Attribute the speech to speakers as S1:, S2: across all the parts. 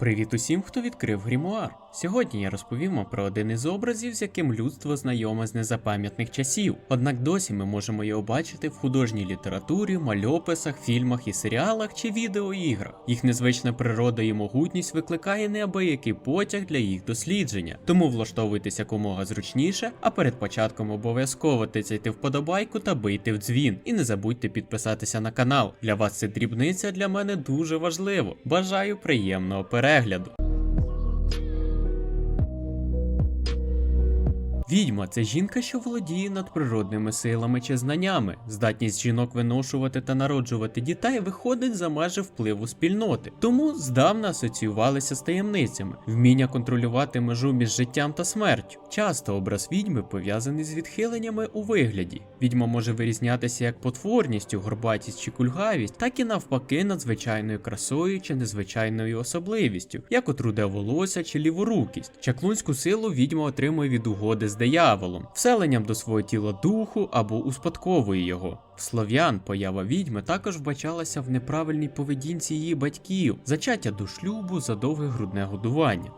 S1: Привіт усім, хто відкрив грімуар. Сьогодні я розповім вам про один із образів, з яким людство знайоме з незапам'ятних часів. Однак досі ми можемо його бачити в художній літературі, мальописах, фільмах і серіалах чи відеоіграх. Їх незвична природа і могутність викликає неабиякий потяг для їх дослідження. Тому влаштовуйтесь якомога зручніше, а перед початком обов'язково тицяйте вподобайку та бийте в дзвін. І не забудьте підписатися на канал. Для вас це дрібниця, для мене дуже важливо. Бажаю приємного перегляду перегляду. Відьма це жінка, що володіє надприродними силами чи знаннями. Здатність жінок виношувати та народжувати дітей виходить за межі впливу спільноти, тому здавна асоціювалися з таємницями, вміння контролювати межу між життям та смертю. Часто образ відьми пов'язаний з відхиленнями у вигляді. Відьма може вирізнятися як потворністю, горбатість чи кульгавість, так і навпаки надзвичайною красою чи незвичайною особливістю, як от руде волосся чи ліворукість. Чаклунську силу відьма отримує від угоди з дияволом, вселенням до свого тіла духу або успадковує його. В слов'ян поява відьми також вбачалася в неправильній поведінці її батьків, зачаття до шлюбу за довге грудне годування.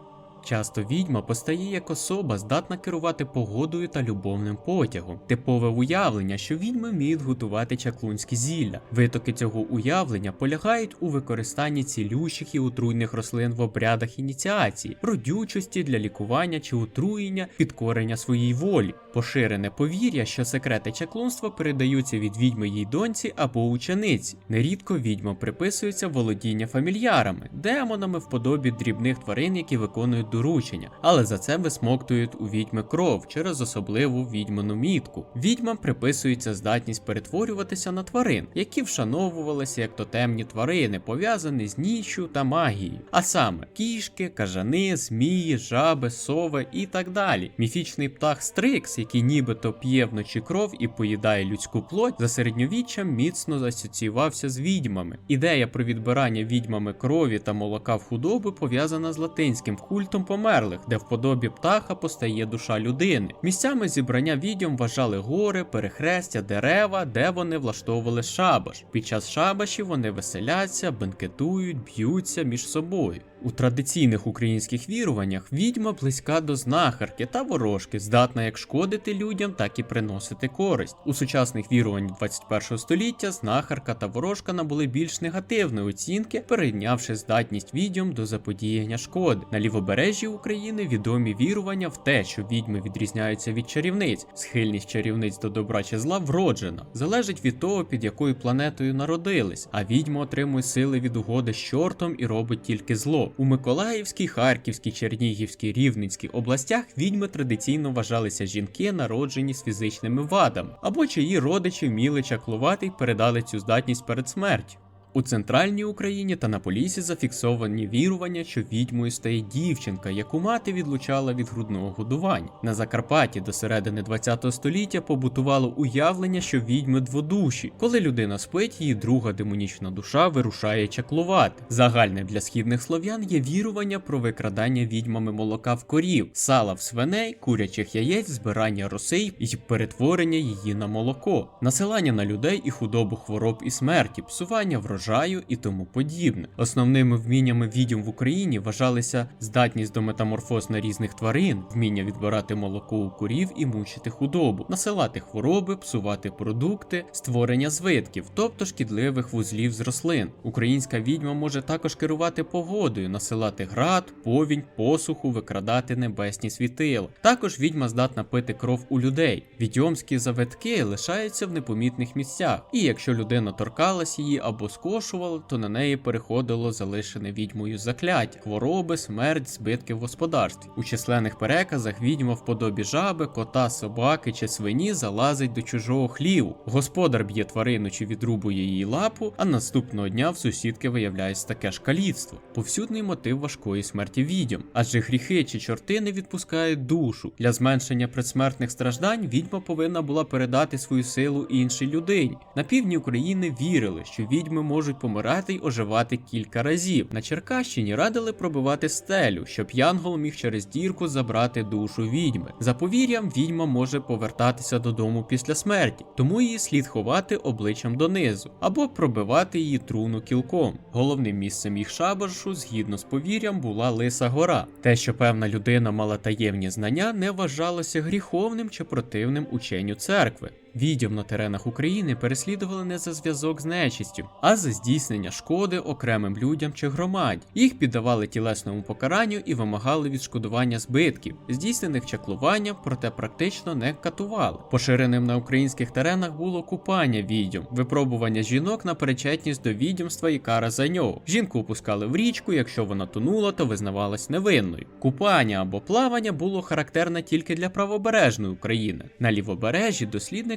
S1: Часто відьма постає як особа, здатна керувати погодою та любовним потягом. Типове уявлення, що відьми вміють готувати чаклунські зілля. Витоки цього уявлення полягають у використанні цілющих і отруйних рослин в обрядах ініціації, родючості для лікування чи отруєння, підкорення своїй волі. Поширене повір'я, що секрети чаклунства передаються від відьми їй доньці або учениці. Нерідко відьмам приписується володіння фамільярами, демонами в подобі дрібних тварин, які виконують доручення, але за це висмоктують у відьми кров через особливу відьману мітку. Відьмам приписується здатність перетворюватися на тварин, які вшановувалися як тотемні тварини, пов'язані з ніччю та магією, а саме кішки, кажани, змії, жаби, сови і так далі. Міфічний птах Стрикс, який нібито п'є вночі кров і поїдає людську плоть, за середньовіччям міцно асоціювався з відьмами. Ідея про відбирання відьмами крові та молока в худоби пов'язана з латинським культом померлих, де в подобі птаха постає душа людини. Місцями зібрання відьом вважали гори, перехрестя, дерева, де вони влаштовували шабаш. Під час шабашів вони веселяться, бенкетують, б'ються між собою. У традиційних українських віруваннях відьма близька до знахарки та ворожки, здатна як шкодити людям, так і приносити користь. У сучасних віруваннях 21 століття знахарка та ворожка набули більш негативної оцінки, перейнявши здатність відьом до заподіяння шкоди. На лівобережжі України відомі вірування в те, що відьми відрізняються від чарівниць. Схильність чарівниць до добра чи зла вроджена, залежить від того, під якою планетою народились, а відьма отримує сили від угоди з чортом і робить тільки зло. У Миколаївській, Харківській, Чернігівській, Рівненській областях відьми традиційно вважалися жінки, народжені з фізичними вадами, або чиї родичі вміли чаклувати й передали цю здатність перед смертю. У центральній Україні та на Полісі зафіксовані вірування, що відьмою стає дівчинка, яку мати відлучала від грудного годування. На Закарпатті до середини ХХ століття побутувало уявлення, що відьми дводуші. Коли людина спить, її друга демонічна душа вирушає чаклувати. Загальне для східних слов'ян є вірування про викрадання відьмами молока в корів, сала в свиней, курячих яєць, збирання роси і перетворення її на молоко, насилання на людей і худобу хвороб і смерті, псування врожаю врожаю і тому подібне. Основними вміннями відьом в Україні вважалися здатність до метаморфоз на різних тварин, вміння відбирати молоко у курів і мучити худобу, насилати хвороби, псувати продукти, створення звитків, тобто шкідливих вузлів з рослин. Українська відьма може також керувати погодою, насилати град, повінь, посуху, викрадати небесні світила. Також відьма здатна пити кров у людей. Відьомські завитки лишаються в непомітних місцях, і якщо людина торкалась її або скошувала, то на неї переходило залишене відьмою закляття, хвороби, смерть, збитки в господарстві. У численних переказах відьма в подобі жаби, кота, собаки чи свині залазить до чужого хліву. Господар б'є тварину чи відрубує її лапу, а наступного дня в сусідки виявляється таке ж каліцтво. Повсюдний мотив важкої смерті відьом, адже гріхи чи чорти не відпускають душу. Для зменшення предсмертних страждань відьма повинна була передати свою силу іншій людині. На півдні України вірили, що відьми можуть можуть помирати й оживати кілька разів. На Черкащині радили пробивати стелю, щоб янгол міг через дірку забрати душу відьми. За повір'ям, відьма може повертатися додому після смерті, тому її слід ховати обличчям донизу або пробивати її труну кілком. Головним місцем їх шабашу, згідно з повір'ям, була Лиса Гора. Те, що певна людина мала таємні знання, не вважалося гріховним чи противним ученню церкви. Відьом на теренах України переслідували не за зв'язок з нечистю, а за здійснення шкоди окремим людям чи громаді. Їх піддавали тілесному покаранню і вимагали відшкодування збитків, здійснених чаклуванням, проте практично не катували. Поширеним на українських теренах було купання відьом, випробування жінок на причетність до відьомства і кара за нього. Жінку опускали в річку, якщо вона тонула, то визнавалась невинною. Купання або плавання було характерне тільки для правобережної України. На лівобережжі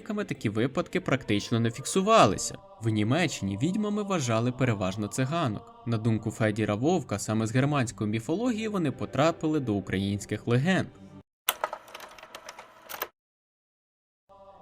S1: дослідниками такі випадки практично не фіксувалися. В Німеччині відьмами вважали переважно циганок. На думку Федіра Вовка, саме з германської міфології вони потрапили до українських легенд.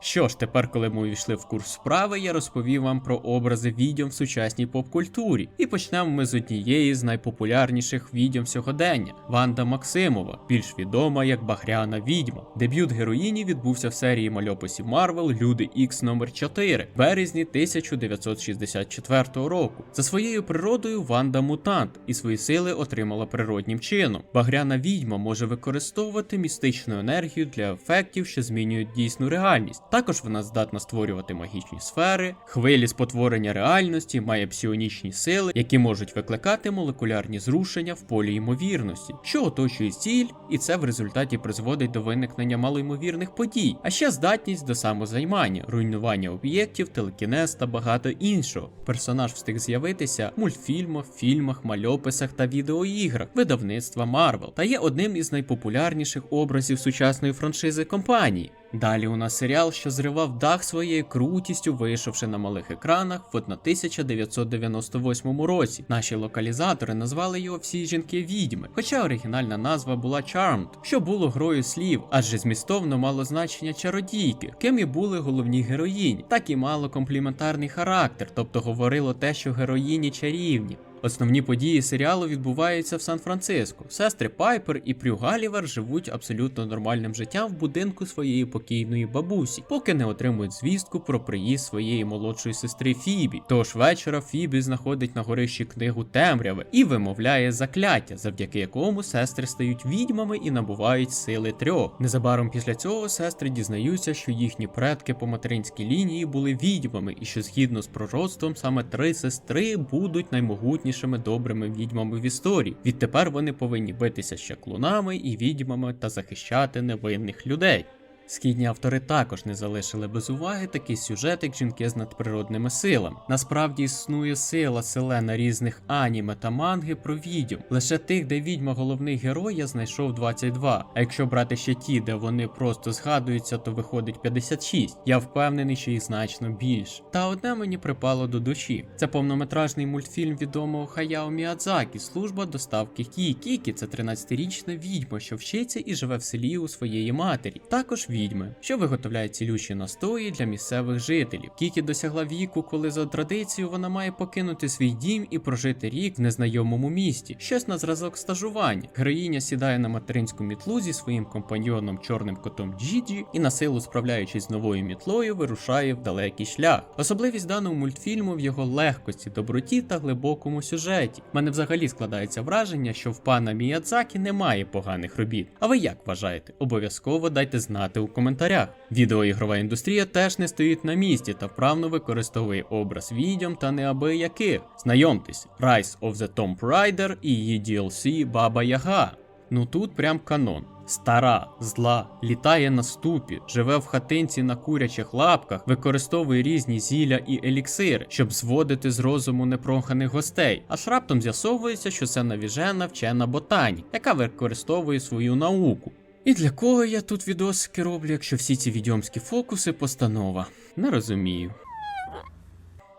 S1: Що ж, тепер, коли ми увійшли в курс справи, я розповів вам про образи відьом в сучасній поп-культурі. І почнемо ми з однієї з найпопулярніших відьом сьогодення Ванда Максимова, більш відома як Багряна відьма. Дебют героїні відбувся в серії мальописів Марвел Люди Ікс номер 4 в березні 1964 року. За своєю природою Ванда мутант і свої сили отримала природнім чином. Багряна відьма може використовувати містичну енергію для ефектів, що змінюють дійсну реальність. Також вона здатна створювати магічні сфери, хвилі спотворення реальності, має псіонічні сили, які можуть викликати молекулярні зрушення в полі ймовірності, що оточує ціль, і це в результаті призводить до виникнення малоймовірних подій, а ще здатність до самозаймання, руйнування об'єктів, телекінез та багато іншого. Персонаж встиг з'явитися в мультфільмах, фільмах, мальописах та відеоіграх видавництва Marvel та є одним із найпопулярніших образів сучасної франшизи компанії. Далі у нас серіал, що зривав дах своєю крутістю, вийшовши на малих екранах в 1998 році. Наші локалізатори назвали його всі жінки відьми, хоча оригінальна назва була Charmed, що було грою слів, адже змістовно мало значення чародійки, ким і були головні героїні, так і мало компліментарний характер, тобто говорило те, що героїні чарівні. Основні події серіалу відбуваються в Сан-Франциско. Сестри Пайпер і Прю Галівер живуть абсолютно нормальним життям в будинку своєї покійної бабусі, поки не отримують звістку про приїзд своєї молодшої сестри Фібі. Тож вечора Фібі знаходить на горищі книгу темряви і вимовляє закляття, завдяки якому сестри стають відьмами і набувають сили трьох. Незабаром після цього сестри дізнаються, що їхні предки по материнській лінії були відьмами, і що згідно з пророцтвом саме три сестри будуть наймогутнішими добрими відьмами в історії. Відтепер вони повинні битися з чаклунами і відьмами та захищати невинних людей. Східні автори також не залишили без уваги такий сюжет, як жінки з надприродними силами. Насправді існує сила селена різних аніме та манги про відьом. Лише тих, де відьма головний герой, я знайшов 22. А якщо брати ще ті, де вони просто згадуються, то виходить 56. Я впевнений, що їх значно більше. Та одне мені припало до душі. Це повнометражний мультфільм відомого Хаяо Міядзакі Служба доставки Кі. Кікі це 13-річна відьма, що вчиться і живе в селі у своєї матері. Також відьми, що виготовляють цілющі настої для місцевих жителів. Кікі досягла віку, коли за традицією вона має покинути свій дім і прожити рік в незнайомому місті, щось на зразок стажування. Героїня сідає на материнську мітлу зі своїм компаньйоном чорним котом Джіджі і на силу справляючись з новою мітлою, вирушає в далекий шлях. Особливість даного мультфільму в його легкості, доброті та глибокому сюжеті. У мене взагалі складається враження, що в пана Міядзакі немає поганих робіт. А ви як вважаєте? Обов'язково дайте знати у коментарях. Відеоігрова індустрія теж не стоїть на місці та вправно використовує образ відьом та неабияких. Знайомтесь, Rise of the Tomb Raider і її DLC Баба Яга. Ну тут прям канон. Стара, зла, літає на ступі, живе в хатинці на курячих лапках, використовує різні зілля і еліксири, щоб зводити з розуму непроханих гостей. Аж раптом з'ясовується, що це навіжена вчена ботанік, яка використовує свою науку. І для кого я тут відосики роблю, якщо всі ці відьомські фокуси постанова? Не розумію.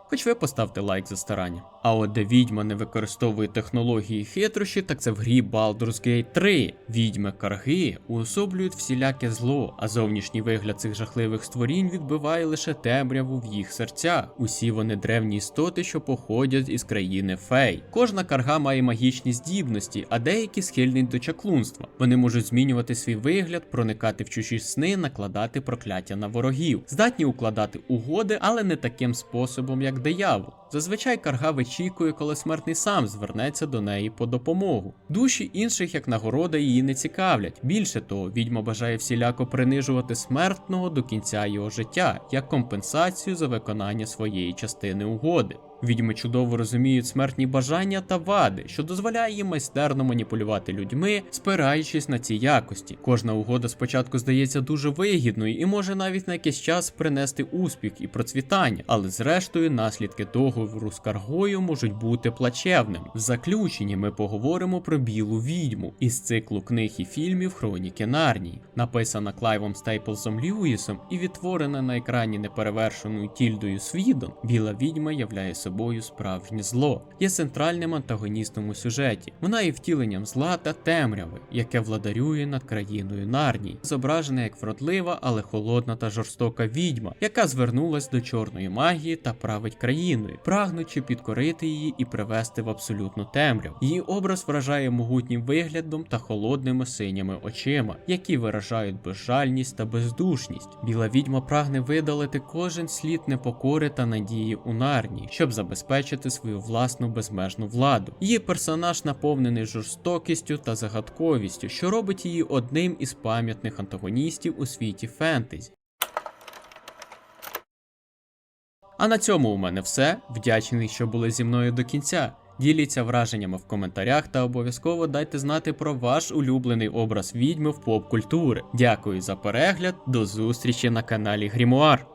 S1: Хоч ви поставте лайк за старання. А от де відьма не використовує технології хитрощі, так це в грі Baldur's Gate 3. Відьми карги уособлюють всіляке зло, а зовнішній вигляд цих жахливих створінь відбиває лише темряву в їх серцях. Усі вони древні істоти, що походять із країни фей. Кожна карга має магічні здібності, а деякі схильні до чаклунства. Вони можуть змінювати свій вигляд, проникати в чужі сни, накладати прокляття на ворогів, здатні укладати угоди, але не таким способом, як диявол. Зазвичай карга вичікує, коли смертний сам звернеться до неї по допомогу. Душі інших як нагорода її не цікавлять. Більше того, відьма бажає всіляко принижувати смертного до кінця його життя як компенсацію за виконання своєї частини угоди. Відьми чудово розуміють смертні бажання та вади, що дозволяє їм майстерно маніпулювати людьми, спираючись на ці якості. Кожна угода спочатку здається дуже вигідною і може навіть на якийсь час принести успіх і процвітання, але зрештою наслідки договору з каргою можуть бути плачевними. В заключенні ми поговоримо про білу відьму із циклу книг і фільмів Хроніки Нарнії, написана Клайвом Стейплсом Льюісом і відтворена на екрані неперевершеною Тільдою Свідон. Біла відьма являє собою справжнє зло, є центральним антагоністом у сюжеті. Вона є втіленням зла та темряви, яке владарює над країною Нарнії, зображена як вродлива, але холодна та жорстока відьма, яка звернулась до чорної магії та править країною, прагнучи підкорити її і привести в абсолютну темряву. Її образ вражає могутнім виглядом та холодними синіми очима, які виражають безжальність та бездушність. Біла відьма прагне видалити кожен слід непокори та надії у Нарнії, щоб забезпечити свою власну безмежну владу. Її персонаж наповнений жорстокістю та загадковістю, що робить її одним із пам'ятних антагоністів у світі фентезі. А на цьому у мене все. Вдячний, що були зі мною до кінця. Діліться враженнями в коментарях та обов'язково дайте знати про ваш улюблений образ відьми в поп-культури. Дякую за перегляд, до зустрічі на каналі Грімуар.